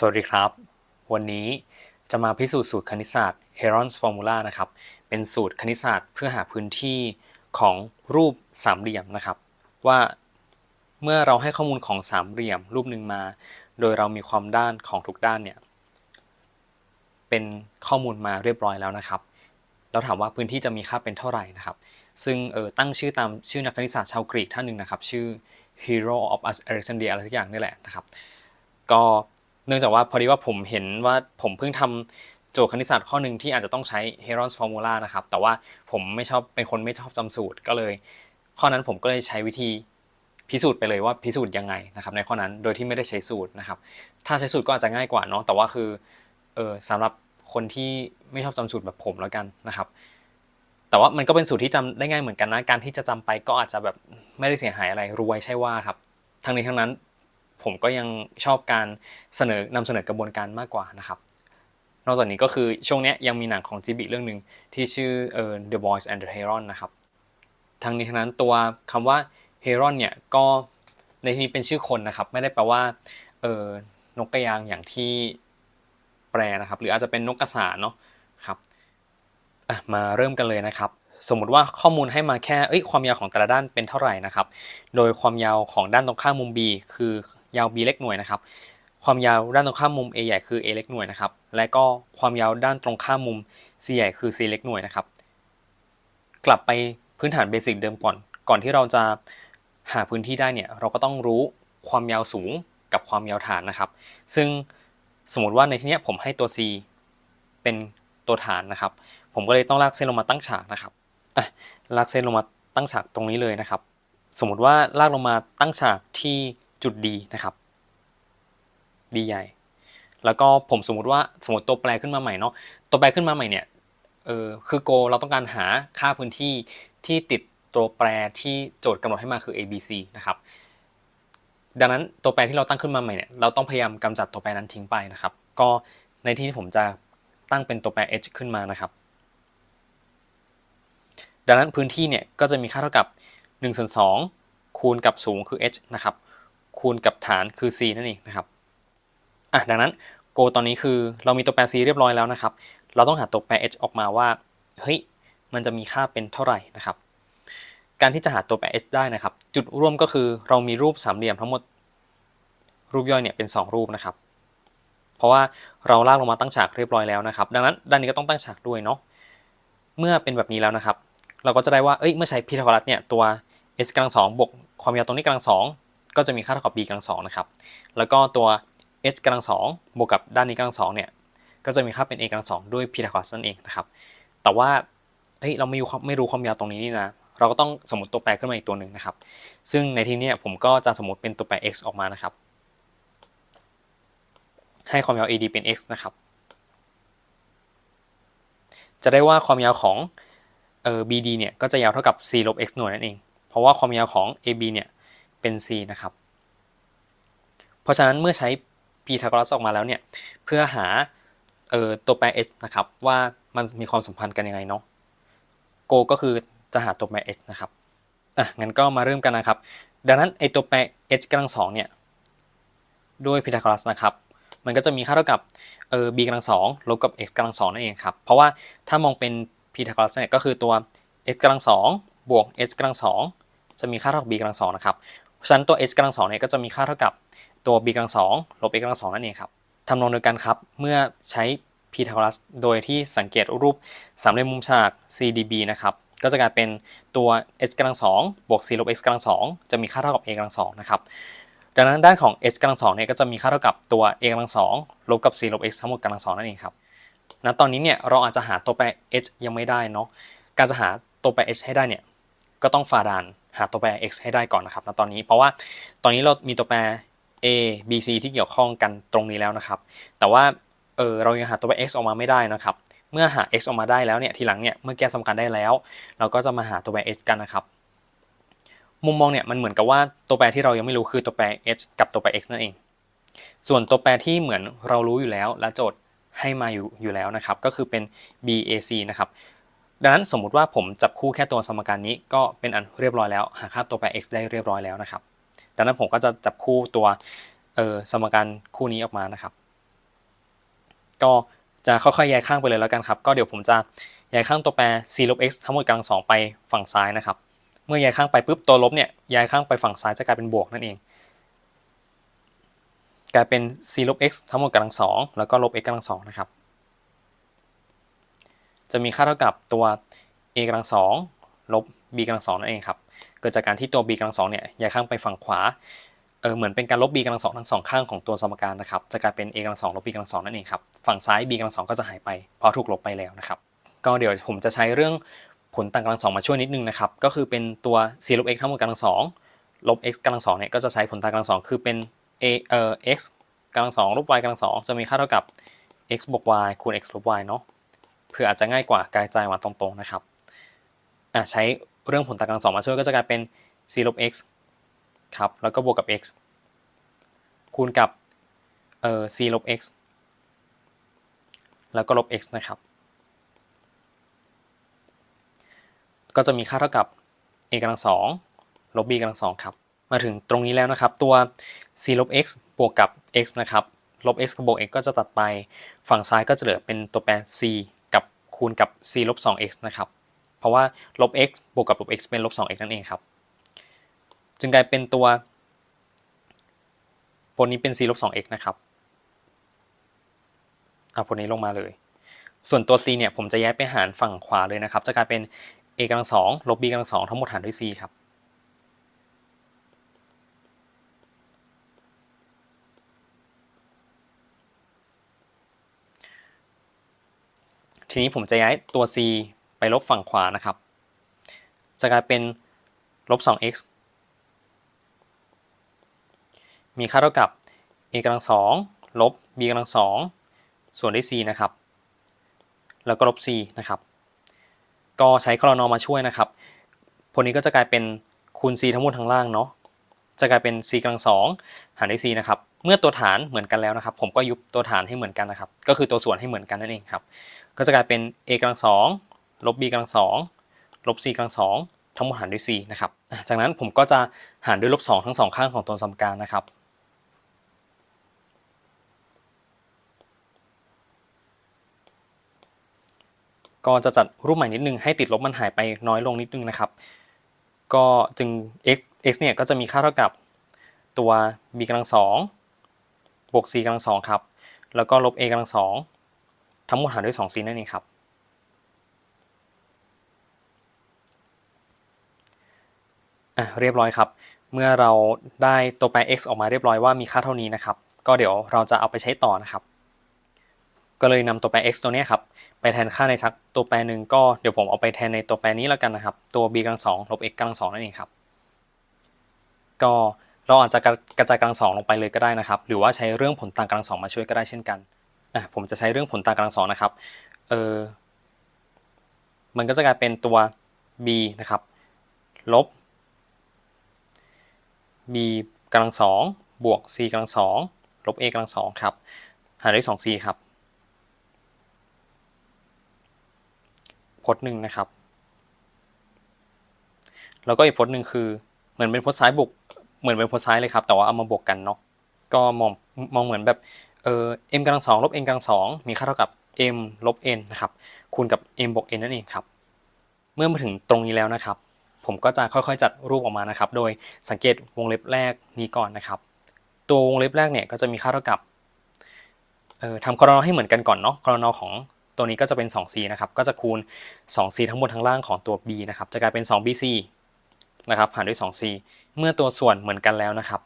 สวัสดีครับ วันนี้จะมาพิสูจน์สูตรคณิตศาสตร์ Heron's Formula นะครับ เป็นสูตรคณิตศาสตร์เพื่อหาพื้นที่ของรูปสามเหลี่ยมนะครับ ว่าเมื่อเราให้ข้อมูลของสามเหลี่ยมรูปหนึ่งมา โดยเรามีความด้านของทุกด้านเนี่ยเป็นข้อมูลมาเรียบร้อยแล้วนะครับ เราถามว่าพื้นที่จะมีค่าเป็นเท่าไหร่นะครับ ซึ่งเออตั้งชื่อตามชื่อนักคณิตศาสตร์ชาวกรีกท่านหนึ่งนะครับ ชื่อ Hero of Alexandria อะไรสักอย่างนี่แหละนะครับ ก็เนื่องจากว่าพอดีว่าผมเห็นว่าผมเพิ่งทำโจทย์คณิตศาสตร์ข้อหนึ่งที่อาจจะต้องใช้ Heron's Formula นะครับ แต่ว่าผมไม่ชอบเป็นคนไม่ชอบจำสูตรก็เลย ข้อนั้นผมก็เลยใช้วิธีพิสูจน์ไปเลยว่าพิสูจน์ยังไงนะครับ ในข้อนั้นโดยที่ไม่ได้ใช้สูตรนะครับ ถ้าใช้สูตรก็อาจจะง่ายกว่าเนาะแต่ว่าคือเออสำหรับคนที่ไม่ชอบจำสูตรแบบผมแล้วกันนะครับ แต่ว่ามันก็เป็นสูตรที่จำได้ง่ายเหมือนกันนะการที่จะจำไปก็อาจจะแบบไม่ได้เสียหายอะไรรวยใช่ว่าครับทั้งนี้ทั้งนั้น ผมก็ยังชอบการเสนอนำเสนอกระบวนการมากกว่านะครับ นอกจากนี้ก็คือช่วงนี้ยังมีหนังของจิบิเรื่องหนึ่งที่ชื่อเอ่อ The Boys and the Heron นะครับทั้งนี้ทั้งนั้นตัวคำว่า Heron เนี่ยก็ในที่นี้เป็นชื่อคนนะครับ ไม่ได้แปลว่าเออนกกระยางอย่างที่แปลนะครับ หรืออาจจะเป็นนกกระสาเนาะครับมาเริ่มกันเลยนะครับ สมมติว่าข้อมูลให้มาแค่เอ้ยความยาวของแต่ละด้านเป็นเท่าไหร่นะครับ โดยความยาวของด้านตรงข้ามมุม B คือ ยาว B เล็กหน่วยนะครับ ความยาวด้านตรงข้ามมุม A ใหญ่คือ A เล็กหน่วยนะครับ และก็ความยาวด้านตรงข้ามมุม C ใหญ่คือ C เล็กหน่วยนะครับ กลับไปพื้นฐานเบสิกเดิมก่อน ก่อนที่เราจะหาพื้นที่ได้เนี่ย เราก็ต้องรู้ความยาวสูงกับความยาวฐานนะครับ ซึ่งสมมติว่าในที่นี้ผมให้ตัว C เป็นตัวฐานนะครับ ผมก็เลยต้องลากเส้นลงมาตั้งฉากนะครับอะลากเส้นลงมาตั้งฉากตรงนี้เลยนะครับ สมมติว่าลากลงมาตั้งฉากที่ จุด D นะครับ D ใหญ่ แล้วก็ผมสมมติว่าสมมติตัวแปรขึ้นมาใหม่เนาะตัวแปรขึ้นมาใหม่เนี่ยเออคือโกเราต้องการหาค่าพื้นที่ที่ติดตัวแปรที่โจทย์กำหนดให้มาคือ a b c นะครับดังนั้นตัวแปรที่เราตั้งขึ้นมาใหม่เนี่ยเราต้องพยายามกำจัดตัวแปรนั้นทิ้งไปนะครับ ก็ในที่นี้ผมจะตั้งเป็นตัวแปร h ขึ้นมานะครับ ดังนั้นพื้นที่เนี่ยก็จะมีค่าเท่ากับ1ส่วน2คูณกับสูงคือ h นะครับ คูณกับฐานคือ c นั่นเองนะครับอะดังนั้น go ตอนนี้คือเรามีตัวแปร c เรียบร้อยแล้วนะครับ เราต้องหาตัวแปร h ออกมาว่าเฮ้ยมันจะมีค่าเป็นเท่าไหร่นะครับ การที่จะหาตัวแปร h ได้นะครับ จุดร่วมก็คือเรามีรูปสามเหลี่ยมทั้งหมดรูปย่อยเนี่ยเป็น 2 รูปนะครับ เพราะว่าเราลากลงมาตั้งฉากเรียบร้อยแล้วนะครับ ดังนั้นด้านนี้ก็ต้องตั้งฉากด้วยเนาะเมื่อเป็นแบบนี้แล้วนะครับ เราก็จะได้ว่าเอ้ยเมื่อใช้พีทาโกรัสเนี่ยตัว s กำลังสองบวกความยาวตรงนี้กำลังสอง ก็จะมีค่าเท่ากับ b กำลังสองนะครับ แล้วก็ตัว h กำลังสองบวกกับด้านนี้กำลังสองเนี่ยก็จะมีค่าเป็น a กำลังสองด้วยพีทาโกรัสนั่นเองนะครับ แต่ว่าเฮ้ยเราไม่รู้ไม่รู้ความยาวตรงนี้นี่นะเราก็ต้องสมมติตัวแปรขึ้นมาอีกตัวหนึ่งนะครับ ซึ่งในที่นี้ผมก็จะสมมติเป็นตัวแปร x ออกมานะครับ ให้ความยาว ad เป็น x นะครับ จะได้ว่าความยาวของเอ่อ bd เนี่ยก็จะยาวเท่ากับ c ลบ x หน่วยนั่นเอง เพราะว่าความยาวของ ab เนี่ย เป็น c นะครับ เพราะฉะนั้นเมื่อใช้พีทาโกรัสออกมาแล้วเนี่ย เพื่อหาเอ่อตัวแปร h นะครับ ว่ามันมีความสัมพันธ์กันยังไงเนาะ go ก็คือจะหาตัวแปร h นะครับอะงั้นก็มาเริ่มกันนะครับ ดังนั้นไอตัวแปร h กำลังสองเนี่ยด้วยพีทาโกรัสนะครับ มันก็จะมีค่าเท่ากับเอ่อ b กำลังสองลบกับ x กำลังสองนั่นเองครับ เพราะว่าถ้ามองเป็นพีทาโกรัสเนี่ยก็คือตัว x กำลังสองบวก h กำลังสองจะมีค่าเท่ากับ b กำลังสองนะครับ ราะฉะนั้นตัว h กำลังสองเนี่ยก็จะมีค่าเท่ากับตัว b กำลังสองลบ x กำลังสองนั่นเองครับทำนองเดียวกันครับเมื่อใช้พีทาโกรัสโดยที่สังเกตรูปสามเหลี่ยมมุมฉาก CDB นะครับก็จะกลายเป็นตัว h กำลังสองบวก c ลบ x กำลังสองจะมีค่าเท่ากับ a กำลังสองนะครับดังนั้นด้านของ h กำลังสองเนี่ยก็จะมีค่าเท่ากับตัว a กำลังสองลบกับ c ลบ x ทั้งหมดกำลังสองนั่นเองครับณตอนนี้เนี่ยเราอาจจะหาตัวแปร h ยังไม่ได้เนาะการจะหาตัวแปร h ให้ได้เนี่ยก็ต้องฝ่าด่าน หาตัวแปร x ให้ได้ก่อนนะครับณตอนนี้เพราะว่าตอนนี้เรามีตัวแปร a b c ที่เกี่ยวข้องกันตรงนี้แล้วนะครับ แต่ว่าเออเรายังหาตัวแปร x ออกมาไม่ได้นะครับ เมื่อหา x ออกมาได้แล้วเนี่ยทีหลังเนี่ยเมื่อแก้สมการได้แล้ว เราก็จะมาหาตัวแปร h กันนะครับ มุมมองเนี่ยมันเหมือนกับว่าตัวแปรที่เรายังไม่รู้คือตัวแปร h กับตัวแปร x นั่นเอง ส่วนตัวแปรที่เหมือนเรารู้อยู่แล้วและโจทย์ให้มาอยู่อยู่แล้วนะครับ ก็คือเป็น bac นะครับ ดังนั้นสมมุติว่าผมจับคู่แค่ตัวสมการนี้ก็เป็นอันเรียบร้อยแล้ว หาค่าตัวแปร x ได้เรียบร้อยแล้วนะครับ ดังนั้นผมก็จะจับคู่ตัวเออสมการคู่นี้ออกมานะครับ ก็จะค่อยๆย้ายข้างไปเลยแล้วกันครับ ก็เดี๋ยวผมจะย้ายข้างตัวแปร c ลบ x ทั้งหมดกำลังสองไปฝั่งซ้ายนะครับ เมื่อย้ายข้างไปปุ๊บตัวลบเนี่ยย้ายข้างไปฝั่งซ้ายจะกลายเป็นบวกนั่นเอง กลายเป็น c ลบ x ทั้งหมดกำลังสองแล้วก็ลบ x กำลังสองนะครับ จะมีค่าเท่ากับตัว a กำลังสองลบ b กำลังสองนั่นเองครับ เกิดจากการที่ตัว b กำลังสองเนี่ยย้ายข้างไปฝั่งขวา เออเหมือนเป็นการลบ b กำลังสองทั้งสองข้างของตัวสมการนะครับ จะกลายเป็น a กำลังสองลบ b กำลังสองนั่นเองครับ ฝั่งซ้าย b กำลังสองก็จะหายไปเพราะถูกลบไปแล้วนะครับ ก็เดี๋ยวผมจะใช้เรื่องผลต่างกำลังสองมาช่วยนิดนึงนะครับ ก็คือเป็นตัว c ลบ x ทั้งหมดกำลังสองลบ x กำลังสองเนี่ยก็จะใช้ผลต่างกำลังสองคือเป็น a เอ่อ x กำลังสองลบ y กำลังสองจะมีค่าเท่ากับ x บวก y คูณ x ลบ y เนาะ เพื่ออาจจะง่ายกว่ากายมาตรงๆนะครับอะใช้เรื่องผลต่างกำลังสองมาช่วยก็จะกลายเป็น c ลบ x ครับแล้วก็บวกกับ x คูณกับเอ่อ c ลบ x แล้วก็ลบ x นะครับ ก็จะมีค่าเท่ากับ a กำลังสองลบ b กำลังสองครับ มาถึงตรงนี้แล้วนะครับ ตัว c ลบ x บวกกับ x นะครับ ลบ x กับบวก x ก็จะตัดไป ฝั่งซ้ายก็จะเหลือเป็นตัวแปร c คูณกับ c ลบ 2x นะครับ เพราะว่าลบ x บวกกับลบ x เป็นลบ 2x นั่นเองครับ จึงกลายเป็นตัวผลนี้เป็น c ลบ 2x นะครับเอาผลนี้ลงมาเลย ส่วนตัว c เนี่ยผมจะย้ายไปหารฝั่งขวาเลยนะครับ จะกลายเป็น a กำลังสองลบ b กำลังสองทั้งหมดหารด้วย c ครับ ทีนี้ผมจะย้ายตัว c ไปลบฝั่งขวานะครับ จะกลายเป็นลบ 2x มีค่าเท่ากับ a กำลังสองลบ b กำลังสองส่วนด้วย c นะครับ แล้วก็ลบ c นะครับ ก็ใช้คลอนอมาช่วยนะครับ ผลนี้ก็จะกลายเป็นคูณ c ทั้งหมดทั้งล่างเนาะ จะกลายเป็น c กำลังสองหารด้วย c นะครับ เมื่อตัวฐานเหมือนกันแล้วนะครับ ผมก็ยุบตัวฐานให้เหมือนกันนะครับ ก็คือตัวส่วนให้เหมือนกันนั่นเองครับ ก็จะกลายเป็น a กำลังสองลบ b กำลังสองลบ c กำลังสองทั้งหมดหารด้วย c นะครับ จากนั้นผมก็จะหารด้วยลบสองทั้งสองข้างของตัวสมการนะครับ ก็จะจัดรูปใหม่นิดนึงให้ติดลบมันหายไปน้อยลงนิดนึงนะครับ ก็จึง x x เนี่ยก็จะมีค่าเท่ากับตัว b กำลังสอง วก c กำลังสองครับ แล้วก็ลบ a กำลังสองทั้งหมดหารด้วย 2c นั่นเองครับ อะเรียบร้อยครับ เมื่อเราได้ตัวแปร x ออกมาเรียบร้อยว่ามีค่าเท่านี้นะครับ ก็เดี๋ยวเราจะเอาไปใช้ต่อนะครับ ก็เลยนำตัวแปร x ตัวนี้ครับ ไปแทนค่าในชักตัวแปรหนึ่งก็เดี๋ยวผมเอาไปแทนในตัวแปรนี้แล้วกันนะครับ ตัว b กำลังสองลบ x กำลังสองนั่นเองครับ ก็ เราอาจจะกระจายกำลังสองลงไปเลยก็ได้นะครับ หรือว่าใช้เรื่องผลต่างกำลังสองมาช่วยก็ได้เช่นกันอะผมจะใช้เรื่องผลต่างกำลังสองนะครับเออมันก็จะกลายเป็นตัว b นะครับ ลบ b กำลังสองบวก c กำลังสองลบ a กำลังสองครับ หารด้วย 2c ครับพจน์หนึ่งนะครับ แล้วก็อีกพจน์หนึ่งคือ เหมือนเป็นพจน์ซ้ายบวก เหมือนเป็นพจน์ซ้ายเลยครับ แต่ว่าเอามาบวกกันเนาะก็มองมองเหมือนแบบเออ m กำลังสองลบ n กำลังสองมีค่าเท่ากับ m ลบ n นะครับคูณกับ m บวก n นั่นเองครับ เมื่อมาถึงตรงนี้แล้วนะครับ ผมก็จะค่อยๆจัดรูปออกมานะครับ โดยสังเกตวงเล็บแรกนี้ก่อนนะครับ ตัววงเล็บแรกเนี่ยก็จะมีค่าเท่ากับเอ่อทำคอรนอให้เหมือนกันก่อนเนาะคอรนอของตัวนี้ก็จะเป็น 2c นะครับ ก็จะคูณ 2c ทั้งบนทั้งล่างของตัว b นะครับ จะกลายเป็น 2bc นะครับ หารด้วย 2c เมื่อตัวส่วนเหมือนกันแล้วนะครับ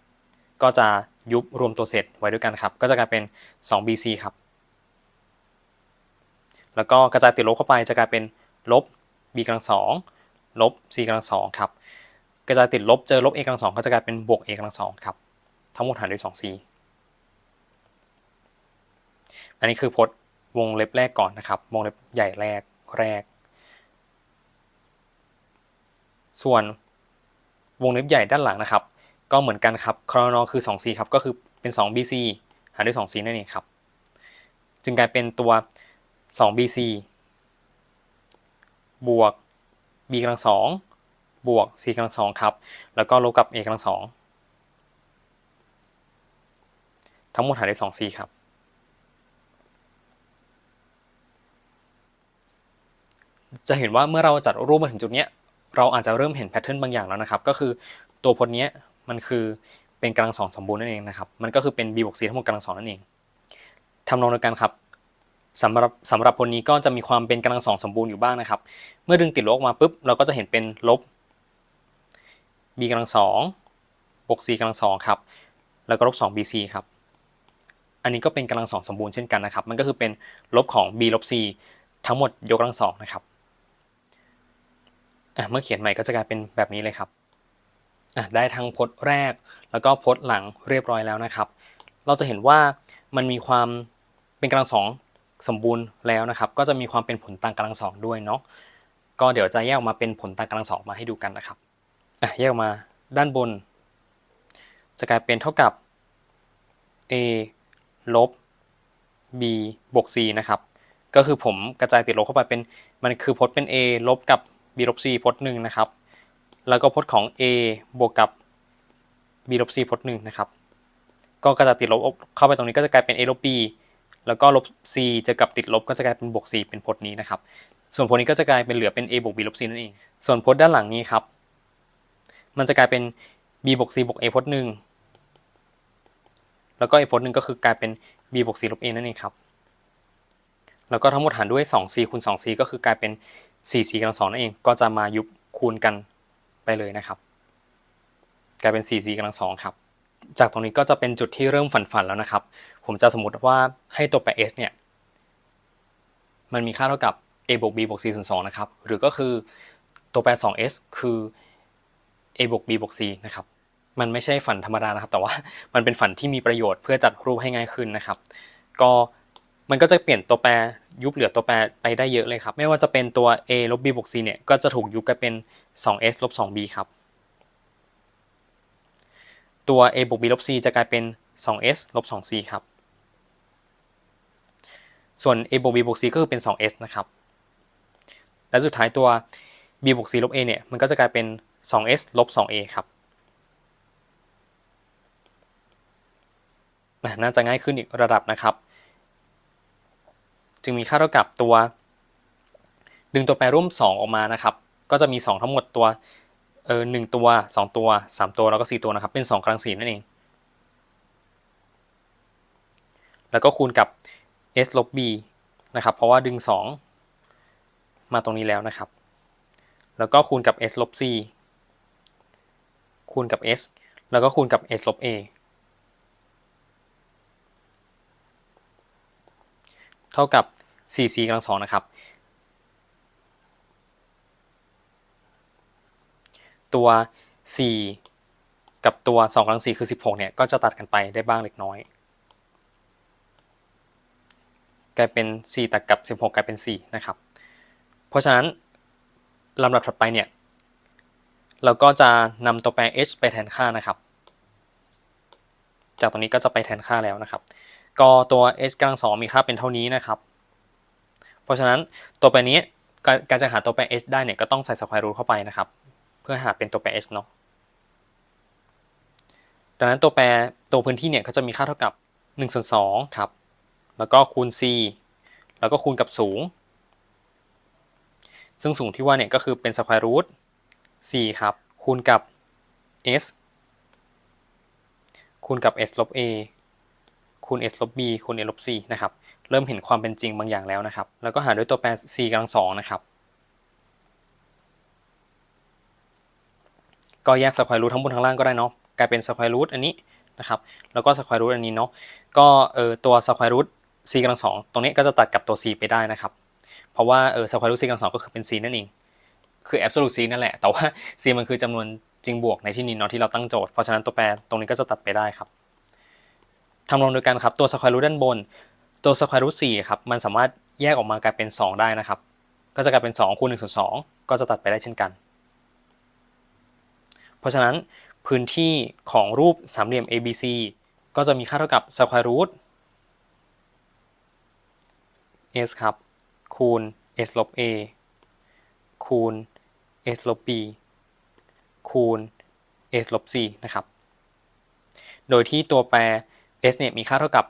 ก็จะยุบรวมตัวเศษไว้ด้วยกันครับ ก็จะกลายเป็น 2bc ครับ แล้วก็กระจายติดลบเข้าไปจะกลายเป็นลบ b กำลังสองลบ c กำลังสองครับ กระจายติดลบเจอลบ a กำลังสองก็จะกลายเป็นบวก a กำลังสองครับ ทั้งหมดหารด้วย 2c อันนี้คือพจน์วงเล็บแรกก่อนนะครับ วงเล็บใหญ่แรกแรก ส่วน วงเล็บใหญ่ด้านหลังนะครับ ก็เหมือนกันครับคอนอคือ 2c ครับก็คือเป็น 2bc หารด้วย 2c นั่นเองครับ จึงกลายเป็นตัว 2bc บวก b กำลังสองบวก c กำลังสองครับ แล้วก็ลบกับ a กำลังสองทั้งหมดหารด้วย 2c ครับ จะเห็นว่าเมื่อเราจัดรูปมาถึงจุดเนี้ย เราอาจจะเริ่มเห็นแพทเทิร์นบางอย่างแล้วนะครับ ก็คือตัวพจน์นี้มันคือเป็นกำลังสองสมบูรณ์นั่นเองนะครับ มันก็คือเป็น b บวก c ทั้งหมดกำลังสองนั่นเองทำนองเดียวกันครับสำหรับสำหรับพจน์นี้ก็จะมีความเป็นกำลังสองสมบูรณ์อยู่บ้างนะครับ เมื่อดึงติดลบออกมาปุ๊บเราก็จะเห็นเป็นลบ b กำลังสองบวก c กำลังสองครับ แล้วก็ลบ2 bc ครับ อันนี้ก็เป็นกำลังสองสมบูรณ์เช่นกันนะครับ มันก็คือเป็นลบของ b ลบ c ทั้งหมดยกกำลังสองนะครับ อะเมื่อเขียนใหม่ก็จะกลายเป็นแบบนี้เลยครับอะได้ทั้งพจน์แรก แล้วก็พจน์หลังเรียบร้อยแล้วนะครับ เราจะเห็นว่ามันมีความเป็นกำลังสองสมบูรณ์แล้วนะครับ ก็จะมีความเป็นผลต่างกำลังสองด้วยเนาะก็เดี๋ยวจะแยกออกมาเป็นผลต่างกำลังสองมาให้ดูกันนะครับอะแยกออกมาด้านบน จะกลายเป็นเท่ากับ a ลบ b บวก c นะครับ ก็คือผมกระจายติดลบเข้าไปเป็นมันคือพจน์เป็น a ลบกับ b ลบ c พจน์หนึ่งนะครับ แล้วก็พจน์ของ a บวกกับ b ลบ c พจน์หนึ่งนะครับ ก็กระจายติดลบเข้าไปตรงนี้ก็จะกลายเป็น a ลบ b แล้วก็ลบ c เจะกับติดลบก็จะกลายเป็นบวก c เป็นพจน์นี้นะครับ ส่วนพจน์นี้ก็จะกลายเป็นเหลือเป็น a บวก b ลบ c นั่นเอง ส่วนพจน์ด้านหลังนี้ครับ มันจะกลายเป็น b บวก c บวก a พจน์หนึ่งแล้วก็อีกพจน์หนึ่งก็คือกลายเป็น b บวก c ลบ a นั่นเองครับ แล้วก็ทั้งหมดหารด้วย 2c คูณ 2c ก็คือกลายเป็น 4c กำลังสองนั่นเองก็จะมายุบคูณกันไปเลยนะครับ กลายเป็น 4c กำลังสองครับ จากตรงนี้ก็จะเป็นจุดที่เริ่มฝันๆแล้วนะครับ ผมจะสมมติว่าให้ตัวแปร s เนี่ยมันมีค่าเท่ากับ a บวก b บวก c ส่วน2นะครับ หรือก็คือตัวแปร 2s คือ a บวก b บวก c นะครับ มันไม่ใช่ฝันธรรมดานะครับ แต่ว่ามันเป็นฝันที่มีประโยชน์เพื่อจัดรูปให้ง่ายขึ้นนะครับ ก็ มันก็จะเปลี่ยนตัวแปรยุบเหลือตัวแปรไปได้เยอะเลยครับ ไม่ว่าจะเป็นตัว a ลบ b บวก c เนี่ย ก็จะถูกยุบกลายเป็น 2s ลบ 2b ครับ ตัว a บวก b ลบ c จะกลายเป็น 2s ลบ 2c ครับ ส่วน a บวก b บวก c ก็คือเป็น 2s นะครับ และสุดท้ายตัว b บวก c ลบ a เนี่ย มันก็จะกลายเป็น 2s ลบ 2a ครับน่าจะง่ายขึ้นอีกระดับนะครับ จึงมีค่าเท่ากับตัว ดึงตัวแปรร่วม 2 ออกมานะครับ ก็จะมี 2 ทั้งหมดตัวเออหตัว 2 ตัว 3 ตัวแล้วก็ 4 ตัวนะครับ เป็น 2กำลังสีนั่นเอง แล้วก็คูณกับ s ลบ b นะครับ เพราะว่าดึง 2 มาตรงนี้แล้วนะครับ แล้วก็คูณกับ s ลบ c คูณกับ s แล้วก็คูณกับ s ลบ a เท่ากับ 4c กำลังสองนะครับ ตัว 4 กับตัว2กำลัง4คือ 16 เนี่ย ก็จะตัดกันไปได้บ้างเล็กน้อย กลายเป็น 4 ตัดกับ 16 กลายเป็น 4 นะครับ เพราะฉะนั้นลำดับถัดไปเนี่ย เราก็จะนำตัวแปร h ไปแทนค่านะครับ จากตรงนี้ก็จะไปแทนค่าแล้วนะครับ ก็ตัว h กำลังสองมีค่าเป็นเท่านี้นะครับ เพราะฉะนั้นตัวแปรนี้การจะหาตัวแปร h ได้เนี่ยก็ต้องใส่สแควรูทเข้าไปนะครับ เพื่อหาเป็นตัวแปร h เนาะดังนั้นตัวแปรตัวพื้นที่เนี่ยก็จะมีค่าเท่ากับ1ส่วน2ครับ แล้วก็คูณ c แล้วก็คูณกับสูง ซึ่งสูงที่ว่าเนี่ยก็คือเป็นสแควร์รูท4ครับ คูณกับ s คูณกับ s ลบ a คูณ s ลบ b คูณ a ลบ c นะครับเริ่มเห็นความเป็นจริงบางอย่างแล้วนะครับ แล้วก็หารด้วยตัวแปร c กำลังสองนะครับก็แยกสแควร์รูททั้งบนทั้งล่างก็ได้เนาะกลายเป็นสแควร์รูทอันนี้นะครับแล้วก็สแควร์รูทอันนี้เนาะก็เออตัวสแควร์รูท c กำลังสองตรงนี้ก็จะตัดกับตัว c ไปได้นะครับ เพราะว่าเออสแควร์รูท c กำลังสองก็คือเป็น c นั่นเองคือ absolute c นั่นแหละ แต่ว่า c มันคือจำนวนจริงบวกในที่นี้เนาะที่เราตั้งโจทย์ เพราะฉะนั้นตัวแปรตรงนี้ก็จะตัดไปได้ครับ ทำลองโดยกันครับตัวสแควร์รูทด้านบน ตัวสแควร์รูทสี่ครับมันสามารถแยกออกมากลายเป็น 2 ได้นะครับ ก็จะกลายเป็น2คูณ1ส่วน2ก็จะตัดไปได้เช่นกัน เพราะฉะนั้นพื้นที่ของรูปสามเหลี่ยม ABC ก็จะมีค่าเท่ากับสแควร์รูท s ครับ คูณ s ลบ a คูณ s ลบ b คูณ s ลบ c นะครับ โดยที่ตัวแปร s เนี่ยมีค่าเท่ากับ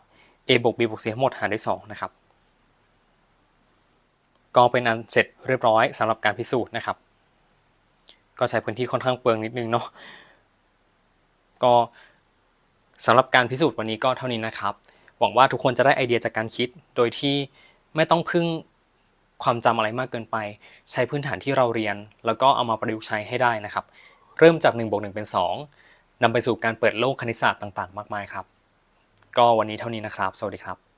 a บวก b บวก c ทั้งหมดหารด้วย2นะครับ ก็เป็นอันเสร็จเรียบร้อยสำหรับการพิสูจน์นะครับ ก็ใช้พื้นที่ค่อนข้างเปลืองนิดนึงเนาะ ก็สำหรับการพิสูจน์วันนี้ก็เท่านี้นะครับ หวังว่าทุกคนจะได้ไอเดียจากการคิด โดยที่ไม่ต้องพึ่งความจำอะไรมากเกินไป ใช้พื้นฐานที่เราเรียน แล้วก็เอามาประยุกต์ใช้ให้ได้นะครับ เริ่มจาก1บวก1เป็น 2นำไปสู่การเปิดโลกคณิตศาสตร์ต่างๆ มากมายครับ ก็วันนี้เท่านี้นะครับ สวัสดีครับ